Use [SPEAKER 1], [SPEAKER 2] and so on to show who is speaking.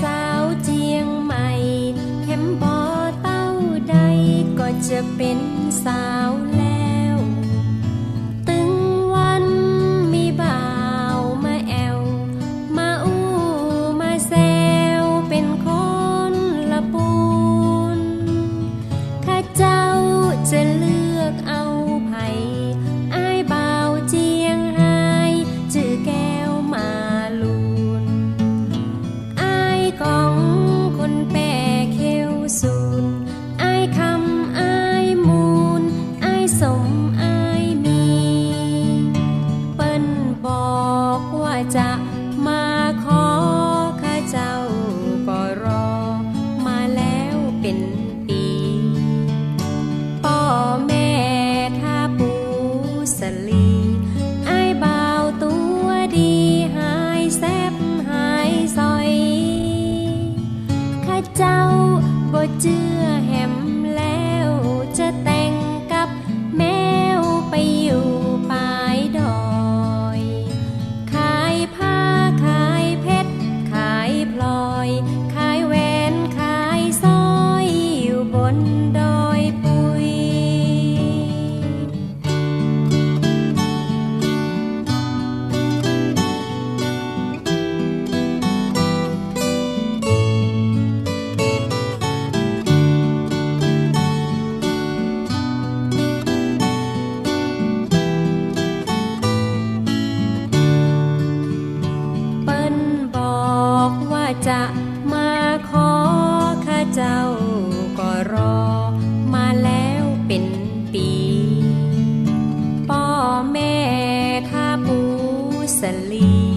[SPEAKER 1] สาวเจียงใหม่แฮมบอเต้าใดก็จะเป็นสาวแล้ว ตึงวันมีบ่าวมาแอว มาอู้มาแซวเป็นคนละปูนข้าเจ้าจะลืม จะมาขอข้าเจ้าก็รอมาแล้วเป็นปีป่อแม่ท่าปูสลีไอ้ายบ่าตัวดีหายแซบหายซอยข้าเจ้าบ่เจือ จะ Rosalie.